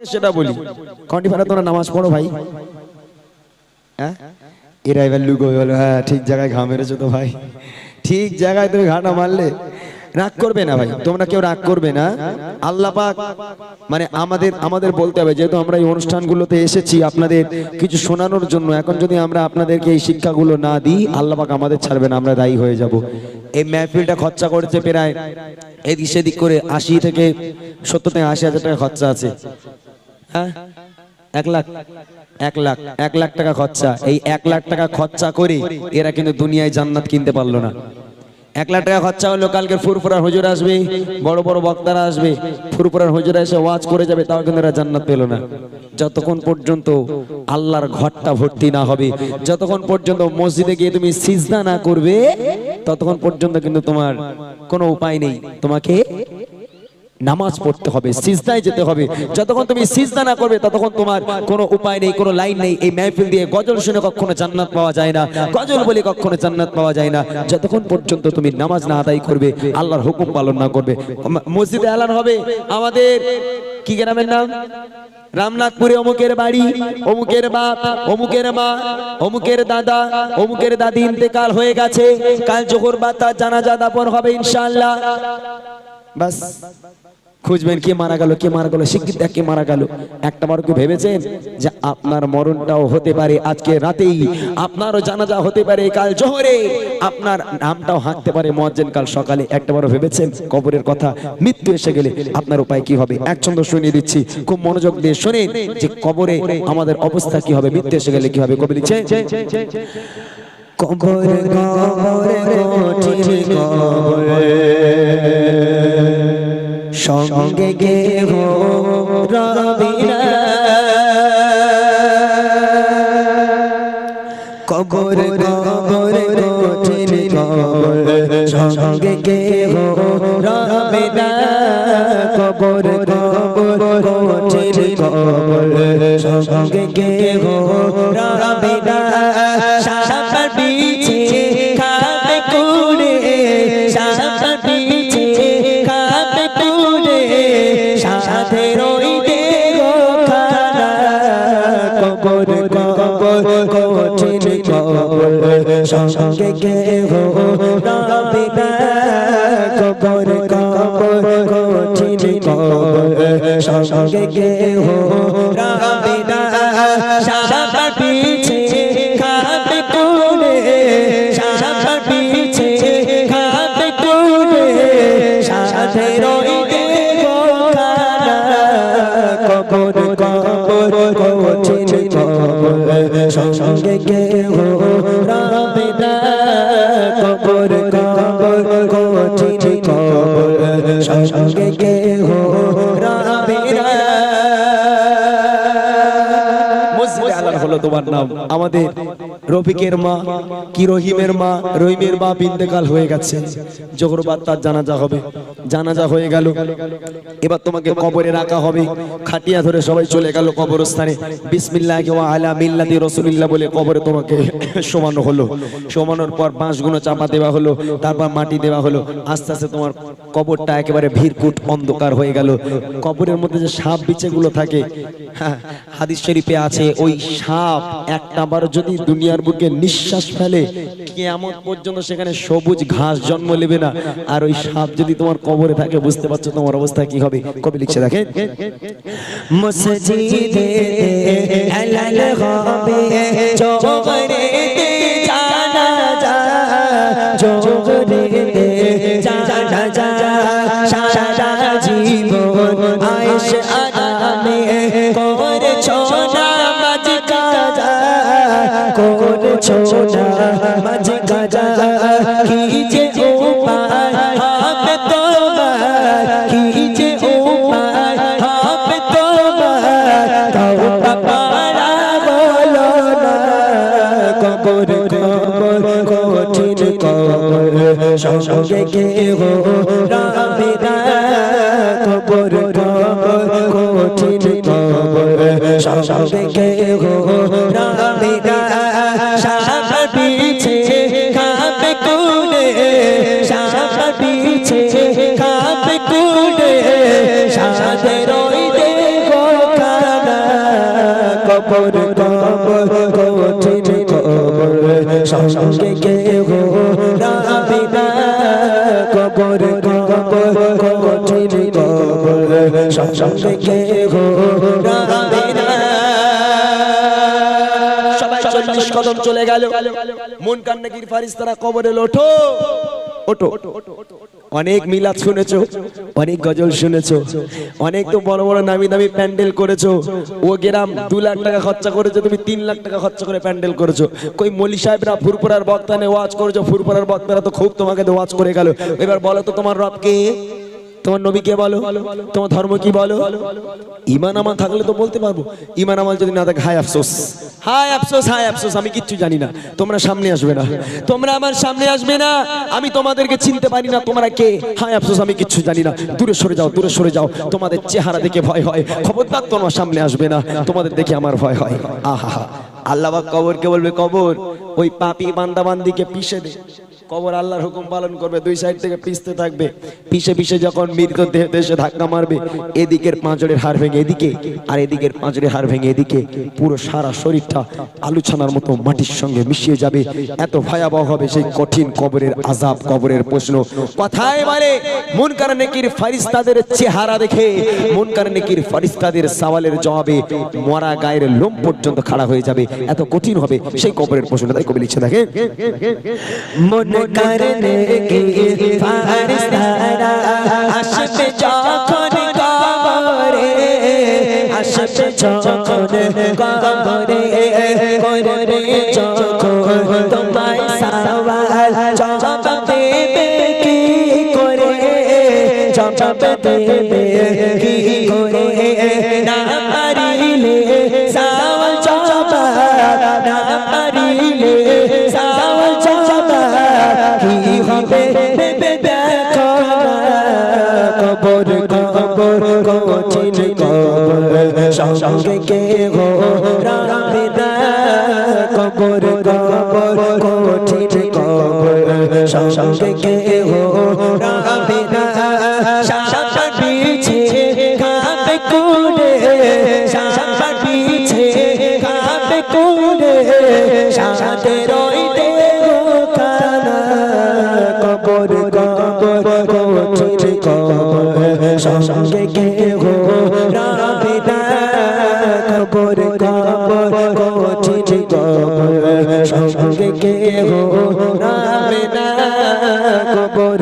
সেটা বলি। কন্টি ফারা তোমরা নামাজ পড়ো ভাই। হ্যাঁ? এরা এবার লুকো বলো হ্যাঁ ঠিক জায়গায় ঘা মেরেছো তো ভাই। ঠিক জায়গায় তুমি ঘাটা মারলে রাগ করবে না ভাই। তোমরা কেউ রাগ করবে না। আল্লাহ পাক মানে আমাদের আমাদের বলতে হবে যেহেতু আমরা এই অনুষ্ঠানগুলোতে এসেছি আপনাদের কিছু শোনানোর জন্য এখন যদি আমরা আপনাদেরকে এই শিক্ষাগুলো না দিই আল্লাহ পাক আমাদের ছাড়বে না আমরা দায়ী হয়ে যাব। এই মেহফিলটা খরচা করেছে প্রায় এদিক সেদিক করে আশি থেকে সত্তর থেকে আশি হাজার টাকা খরচা আছে। হ্যাঁ? এক লাখ। এক লাখ। এক লাখ টাকা খরচা। এই এক লাখ টাকা খরচা করে এরা কিন্তু দুনিয়ায় জান্নাত কিনতে পারল না। এক লাখ টাকা খরচা হলো, কালকে ফুরফুরার হুজুর আসবে, বড় বড় বক্তারা আসবে, ফুরফুরার হুজুর এসে ওয়াজ করে যাবে, তাও কিন্তু এরা জান্নাত পেল না। যতক্ষণ পর্যন্ত আল্লাহর ঘরটা ভর্তি না হবে, যতক্ষণ পর্যন্ত মসজিদে গিয়ে তুমি সিজদা না করবে, ততক্ষণ পর্যন্ত কিন্তু তোমার কোনো উপায় নেই। তোমাকে নামাজ পড়তে হবে, সিজদায় যেতে হবে। যতক্ষণ তুমি সিজদা না করবে, ততক্ষণ তোমার কোনো উপায় নেই, কোনো লাইন নেই। এই মেহফিল দিয়ে গজল শুনে কখনো জান্নাত পাওয়া যায় না, গজল বলে কখনো জান্নাত পাওয়া যায় না। যতক্ষণ পর্যন্ত তুমি নামাজ না আদায় করবে, আল্লাহর হুকুম পালন না করবে। মসজিদে এলান হবে, আমাদের কি গ্রামের নাম? রামনাথপুরে অমুকের বাড়ি, অমুকের বাপ, অমুকের মা, অমুকের দাদা, অমুকের দাদি ইন্তেকাল হয়ে গেছে। কাল জোহর বাতা জানাজা দাপন হবে ইনশাআল্লাহ। বাস। খুঁজবেন কে মারা গেল, কে মারা গেল, শিক্ষিত কে মারা গেল। একটা বার কি ভেবেছেন যে আপনার মরণটাও হতে পারে আজকে রাতেই? আপনারও জানাজা হতে পারে কাল জোহরে। আপনার নামটাও হাঁকতে পারে মজ্জেন কাল সকালে। একটা বারও ভেবেছেন? কবরের কথা মৃত্যু এসে গেলে আপনার উপায় কি হবে? এক ছন্দ শুনিয়ে দিচ্ছি। খুব মনোযোগ দিয়ে শোনেন যে কবরে আমাদের অবস্থা কি হবে? মৃত্যু এসে গেলে কি হবে? কবি লিখছে কবর কবর, কঠিন কবর। সঙ্গে গেহ রবিরা কবর কবর সঙ্গে গেহ রবিরা কবর কবর সঙ্গে রবিরা সাপার কবর কবর কঠিন কবর সঙ্গে গেহ রবিরা কবর কবর কঠিন কবর সঙ্গে গেহ রবিরা সাপার পিছে সঙ্গে গেহ তোমার নাম। আমাদের রফিকের মা কি রহিমের মা রহিমের মা ইন্তেকাল হয়ে গেছে। জোহরবাদ তার জানাজা হবে। জানাজা হয়ে গেল। এবার তোমাকে কবরে রাখা হবে। খাটিয়া ধরে সবাই চলে গেল কবরস্থানে। বিসমিল্লাহ আলা মিল্লাতি বলে কবরে তোমাকে শোমানো হলো। শোমানোর পর বাঁশগুলো চাপা দেওয়া হলো। তারপর মাটি দেওয়া হলো। আস্তে আস্তে তোমার কবরটা একেবারে ভিড়কুট অন্ধকার হয়ে গেল। কবরের মধ্যে যে সাপ বিচেগুলো থাকে হ্যাঁ, হাদিস শরীফে আছে ওই সাপ একটা বার যদি দুনিয়ার বুকে নিঃশ্বাস ফেলে কেমন পর্যন্ত সেখানে সবুজ ঘাস জন্ম নেবে না। আর ওই সাপ যদি তোমার কবরে থাকে, বুঝতে পারছ তোমার অবস্থা কি হবে? কবি লিখছে, দেখেন। মসজিদে হেলাল হবে কি যে উপায় হবে তোমার কি যে না কঠিন কবর, সঙ্গে গেহ রাবিরা কবর কবর, কঠিন কবর, সঙ্গে কবর কবর কঠিন কবর সঙ্গে কেহ রাবে না কবর কবর কঠিন কবর সঙ্গে কদম চলে গেল। মন কান্নাকির ফারিস্তারা কবরে ওঠো ওঠো অনেক মিলাদ শুনেছ, অনেক গজল শুনেছ, অনেক তো বড় বড় নামি দামি প্যান্ডেল করেছ। ও গেরাম দু লাখ টাকা খরচা করেছ, তুমি তিন লাখ টাকা খরচা করে প্যান্ডেল করেছ। কই মলি সাহেবরা ফুরপুরার বক্তানে ওয়াজ করেছ ফুরপুরার বক্তারা তো খুব তোমাকে ওয়াজ করে গেল। এবার বলো তো তোমার রবকে তোমার নবী কে বলো? তোমার ধর্ম কি বলো? ইমান আমল থাকলে তো বলতে পারব। ইমান আমল যদি না থাকে, হায় আফসোস। হায় আফসোস হায় আফসোস, আমি কিচ্ছু জানি না। তোমরা সামনে আসবে না। তোমরা আমার সামনে আসবে না। আমি তোমাদেরকে চিনতে পারি না, তোমরা কে? হায় আফসোস, আমি কিচ্ছু জানি না। দূরে সরে যাও, দূরে সরে যাও। তোমাদের চেহারা দেখে ভয় হয়। খবরদার তোমার সামনে আসবে না। তোমাদের দেখে আমার ভয় হয়। আহা। আল্লাহ পাক কবরকে বলবে, কবর ওই পাপি বান্দা বান্দিকে পিষে দে। কবর আল্লাহর হুকুম পালন করবে, দুই সাইড থেকে পিষতে থাকবে। পিষে পিষে যখন মৃতদেহ দেশে ধাক্কা মারবে, এদিকের পাঁচড়ের হাড় ভেঙে এদিকে, আর এদিকের পাঁচড়ের হাড় ভেঙে এদিকে, পুরো সারা শরীরটা আলুছানার মতো মাটির সঙ্গে মিশিয়ে যাবে। এত ভয়াবহ হবে সেই কঠিন কবরের আজাব কবরের প্রশ্ন। কথায় বলে মন কারণেকির ফারিস্তাদের চেহারা দেখে মন কারণেকির ফারিস্তাদের সওয়ালের জবাবে মরা গায়ের লোম পর্যন্ত খাড়া হয়ে যাবে। এত কঠিন হবে সেই কবরের প্রশ্নটা। তাই কবি লিখছে দেখে মন করনে কি ফারিস্তারা আসবে যখন কবরে আসবে যখন কবরে করবে যখন তোমায় সওয়াল। জবাব দেবে কি করে? জবাব দেবে কি কবর কবর, কঠিন কবর, সঙ্গে কে হো রাবে কবর কবর, কঠিন কবর, সঙ্গে কে গো রাবে কবর